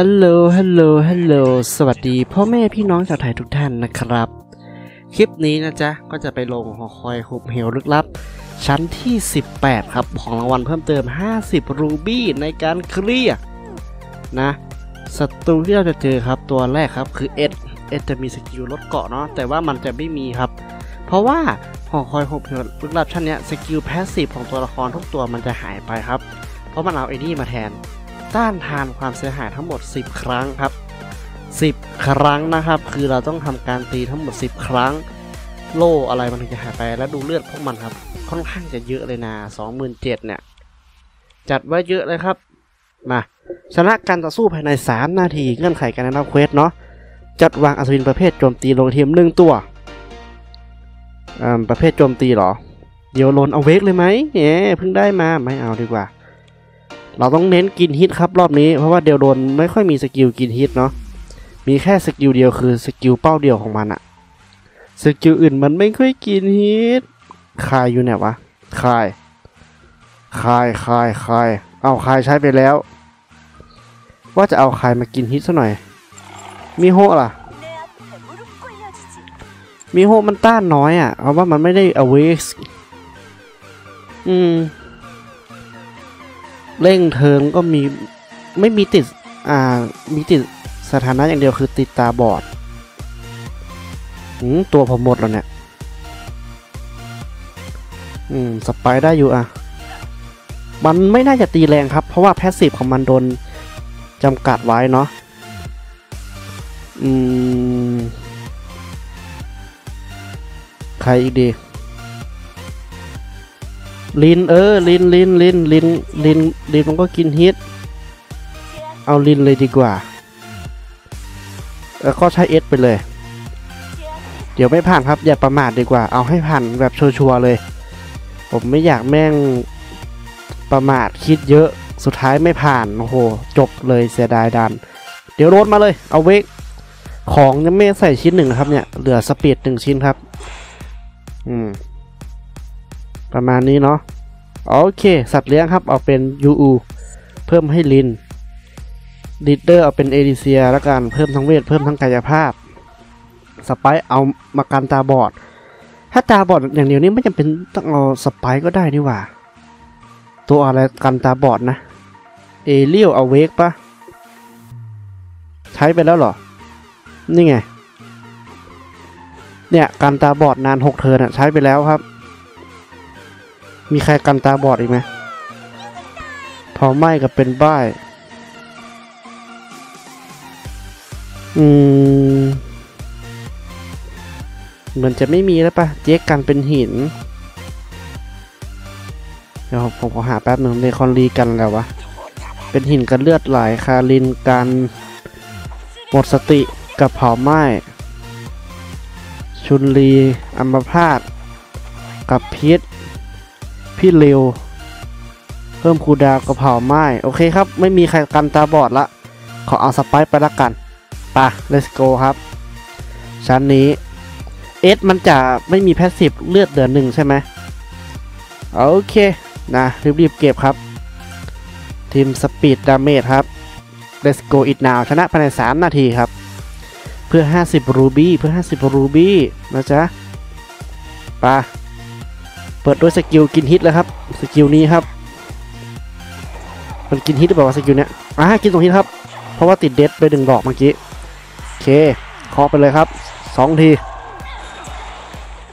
ฮัลโหล ฮัลโหล ฮัลโหล สวัสดีพ่อแม่พี่น้องชาวไทยทุกท่านนะครับ คลิปนี้นะจ๊ะ ก็จะไปลงหอคอยหุบเหวลึกลับ ชั้นที่ 18 ครับ ของรางวัลเพิ่มเติม 50 รูบี้ในการเคลียร์นะ ศัตรูที่เราจะเจอครับตัวแรกครับคือเอสเอสจะมีสกิลลดเกาะเนาะแต่ว่ามันจะไม่มีครับ เพราะว่าหอคอยหุบเหวลึกลับชั้นเนี้ยสกิลแพสซีฟของตัวละครทุกตัวมันจะหายไปครับ เพราะมันเอาไอ้นี่มาแทน ต้านทานความเสียหายทั้งหมด 10 ครั้งครับ 10 ครั้งนะครับ คือเราต้องทำการตีทั้งหมด 10 ครั้ง โล่อะไรมันถึงจะหายไปแล้วดูเลือดพวกมันครับ ค่อนข้างจะเยอะเลยนะ27,000เนี่ยจัดไว้เยอะเลยครับ มาชนะการต่อสู้ภายใน 3 นาทีเงื่อนไขการได้รับเควสเนาะจัดวางอัศวินประเภทโจมตีลงทีมหนึ่งตัวประเภทโจมตีเหรอ เดี๋ยวโลนเอาเวกเลยไหมเอ๊ะเพิ่งได้มาไม่เอาดีกว่า เราต้องเน้นกินฮิตครับรอบนี้เพราะว่าเดลโดนไม่ค่อยมีสกิลกินฮิตเนาะมีแค่สกิลเดียวคือสกิลเป้าเดียวของมันอะสกิลอื่นมันไม่ค่อยกินฮิตคายอยู่ไหนวะคายคายคายคายเอาคายใช้ไปแล้ว ว่าจะเอาใคายมากินฮิตซะหน่อย มีโฮล่ะ มีโฮมันต้านน้อยอะ่ะเพราะว่ามันไม่ได้อเวกอืม เร่งเทิงก็มีไม่มีติด อ่า มีติดสถานะอย่างเดียวคือติดตาบอดอืมตัวผมหมดแล้วเนี่ย อืม สไปได้อยู่อะ มันไม่น่าจะตีแรงครับ เพราะว่าแพสซีฟของมันโดน จำกัดไว้เนาะอืมใครอีกดีลินเออลินลินลินลินลินลินมันก็กินฮิตเอาลินเลยดีกว่าแล้วก็ใช้เอสไปเลย เดี๋ยวไม่ผ่านครับ อย่าประมาทดีกว่า เอาให้ผ่านแบบชัวร์เลย ผมไม่อยากแม่งประมาทคิดเยอะ สุดท้ายไม่ผ่าน โอ้โห จบเลยเสียดายดัน เดี๋ยวโรดมาเลย เอาเวก ของยังไม่ใส่ชิ้นหนึ่งครับเนี่ย เหลือสปีดหนึ่งชิ้นครับ อืม ประมาณนี้เนาะ โอเค สัตว์เลี้ยงครับ เอาเป็นยูอูเพิ่มให้ลินลีดเดอร์เอาเป็นเอดิเซียแล้วกัน เพิ่มทั้งเวท เพิ่มทั้งกายภาพ สไปเอามากันตาบอด ถ้าตาบอดอย่างเดียวนี้ไม่จำเป็นต้องเอาสไปก็ได้นี่หว่า ตัวอะไรกันตาบอดนะ เอเลียวเอาเวกปะใช้ไปแล้วเหรอ นี่ไง เนี่ยกันตาบอดนานหกเทิร์นอะใช้ไปแล้วครับ มีใครกันตาบอดอีกไหมพอไหมกับเป็นบ้ายอืมเหมือนจะไม่มีแล้วปะเจ๊กกันเป็นหิน เดี๋ยวผมขอหาแป๊บหนึ่งเลคอนรีกันแล้ววะ เป็นหินกันเลือดไหลคารินกันหมดสติกับเผาไหม้ชุนลีอัมพาตกับพิษพี่เร็ว เพิ่มคูดาวกระเผาไหม้โอเคครับ ไม่มีใครกันตาบอดละ ขอเอาสไปไปละกันปะ let's go ครับ ชั้นนี้เอสมันจะไม่มีแพสซีฟเลือดเดือนหนึ่งใช่ไหมโอเค นะ รีบๆเก็บครับ ทีมสปีดดาเมจครับ let's go it now ชนะภายใน 3 นาทีครับ เพื่อ 50 รูบี้เพื่อ 50 รูบี้นะจ๊ะปะเปิดด้วยสกิลกินฮิตเลยครับสกิลนี้ครับ มันกินฮิตหรือเปล่าสกิลเนี้ยอ่ากินตรงฮิตครับ เพราะว่าติดเดดไปหนึ่งดอกเมื่อกี้โอเคเคาะไปเลยครับสองที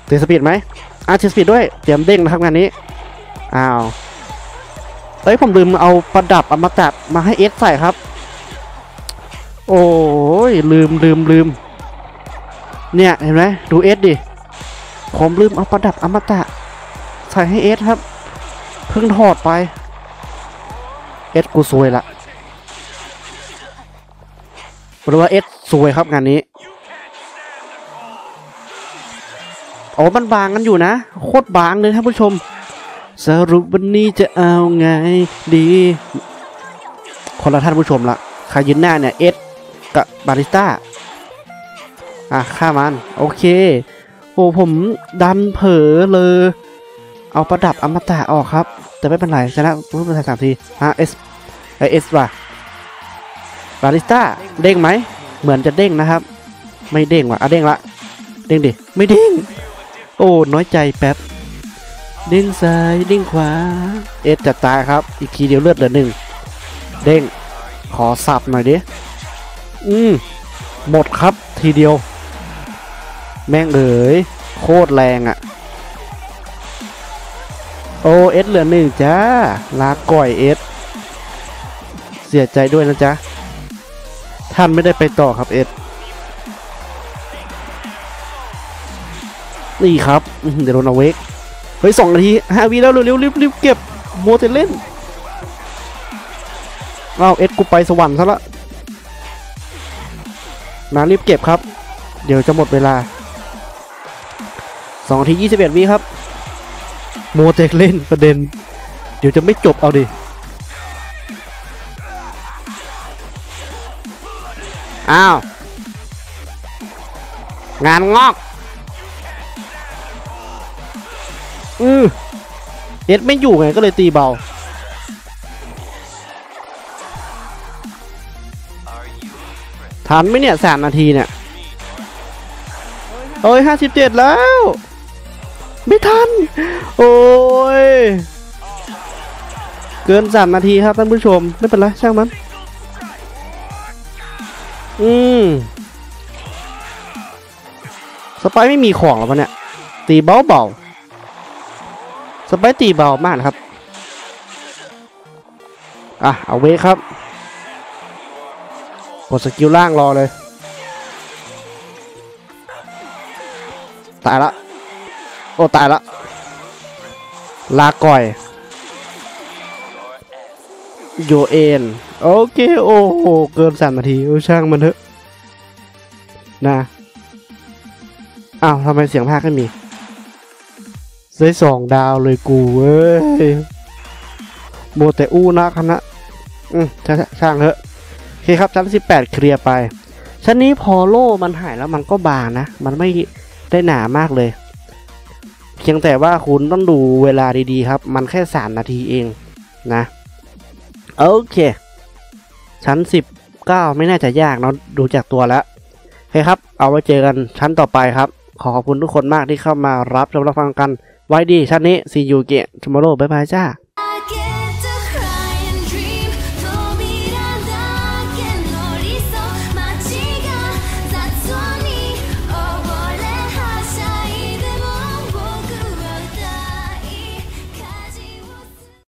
เตะสปีดไหมอ่าเตะสปีดด้วยเตรียมเด้งนะครับงานนี้อ้าว เอ้ยผมลืมเอาประดับอมตะมาให้เอสใส่ครับ โอ้ยลืมลืมลืม เนี่ยเห็นไหมดูเอสดิ ผมลืมเอาประดับอมตะ ใส่ให้เอสครับ เพิ่งถอดไป เอสกูซวยละหรือว่าเอสซวยครับงานนี้โอ้มันบางกันอยู่นะ โคตรบางเลยท่านผู้ชม สรุปวันนี้จะเอาไงดี คนละท่านผู้ชมละใครยืนหน้าเนี่ยเอสกับบาริสต้า อะฆ่ามัน โอเค โอ้ผมดันเผลอเลย เอาประดับอมตะออกครับ แต่ไม่เป็นไรชนะรู้เป็นสามทีฮะเอสไอเอสว่ะบาริสต้าเด้งไหม เหมือนจะเด้งนะครับ ไม่เด้งว่ะอะเด้งละ เด้งดิ ไม่เด้ง โอ้ น้อยใจแป๊บ เด้งซ้ายเด้งขวา เอสจะตายครับ อีกทีเดียวเลือดเหลือหนึ่ง เด้ง ขอสับหน่อยดิ อืม หมดครับทีเดียว แม่งเอ๋ย โคตรแรงอะ่ะ โอเอสเหลือหนึ่งจ้า ลาก่อยเอส เสียใจด้วยนะจ๊ะ ท่านไม่ได้ไปต่อครับเอสนี่ครับเดี๋ยวโดนเอาเวก เฮ้ยสองนาทีห้าวิแล้วเร็วๆรีบรีบเก็บโมเตเล่นเอาเอสกูไปสวรรค์ซะละมารีบเก็บครับ เดี๋ยวจะหมดเวลาสองนาทียี่สิบเอ็ดวิครับ โมเตเล่นประเด็น เดี๋ยวจะไม่จบเอาดิอ้าว งานงอก อือเอ็ดไม่อยู่ไงก็เลยตีเบา ทันไหมเนี่ยสามนาทีเนี่ยโอ้ยห้าสิบเจ็ดแล้ว ไม่ทัน โอ้ย เกินสามนาทีครับท่านผู้ชม ไม่เป็นไรช่างมัน อืมสไปไม่มีของหรอวะเนี่ย ตีเบาเบา ไปตีเบามากนะครับ อะ เอาเวคครับกดสกิลล่างรอเลย ตายละ โอ้ ตายละ ลาก่อย โยเอ็น โอเค โอ้โห เกินสามนาทีช่างมันเถอะ นะ อ้าวทำไมเสียงภาคไม่มี ได้สองดาวเลยกูเว้ยโมแต่อู้นะคณะอืมช่างช่างเถอะโอเคครับชั้น18เคลียร์ไป ชั้นนี้พอโล่มันหายแล้วมันก็บางนะ มันไม่ได้หนามากเลย เพียงแต่ว่าคุณต้องดูเวลาดีๆครับ มันแค่3นาทีเองนะ โอเค ชั้น19ไม่น่าจะยากเนาะดูจากตัวแล้วโอเคครับ เอาไว้เจอกันชั้นต่อไปครับ ขอขอบคุณทุกคนมากที่เข้ามารับชมรับฟังกัน ไว้ดีชั้นนี้ซียูเกะทุมโรบายบายจ้า